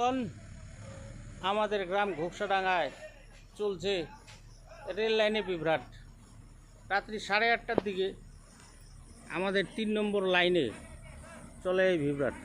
এখন আমাদের গ্রাম ঘোকসাডাঙ্গায় চলছে রেল লাইনে বিভ্রাট। রাত্রি সাড়ে আটটার দিকে আমাদের তিন নম্বর লাইনে চলে এই বিভ্রাট।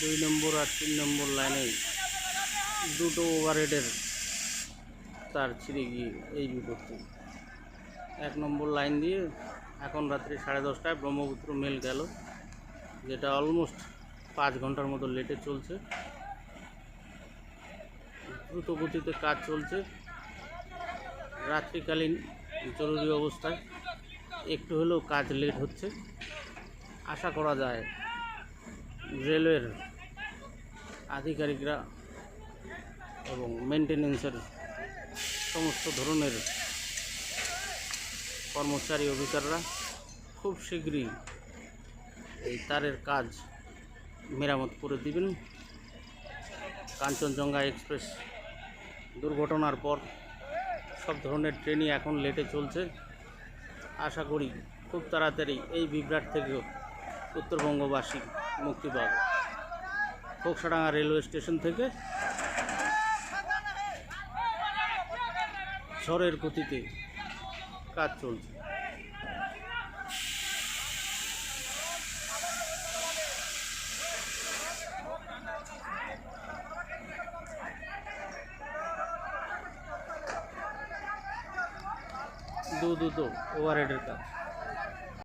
দুই নম্বর আর তিন নম্বর লাইনে দুটো ওভারহেডের তার ছিঁড়ে গিয়ে এই বিপত্তি। এক নম্বর লাইন দিয়ে এখন রাত্রি সাড়ে দশটায় ব্রহ্মপুত্র মেল গেল, যেটা অলমোস্ট পাঁচ ঘণ্টার মতো লেটে চলছে। দ্রুত গতিতে কাজ চলছে। রাত্রিকালীন জরুরি অবস্থায় একটু হলেও কাজ লেট হচ্ছে। আশা করা যায় রেলওয়ের আধিকারিকরা এবং মেনটেনেন্সের সমস্ত ধরনের কর্মচারী অফিসাররা খুব শীঘ্রই এই তারের কাজ মেরামত করে দিবেন। কাঞ্চনজঙ্ঘা এক্সপ্রেস দুর্ঘটনার পর সব ধরনের ট্রেনই এখন লেটে চলছে। আশা করি খুব তাড়াতাড়ি এই বিভ্রাট থেকেও উত্তরবঙ্গবাসী মুক্তি পাবে। ফোকসাডাঙ্গা রেলওয়ে স্টেশন থেকে ঝড়ের গতিতে কাজ চলছে। দু দু দুটো ওভারহেডের কাজ।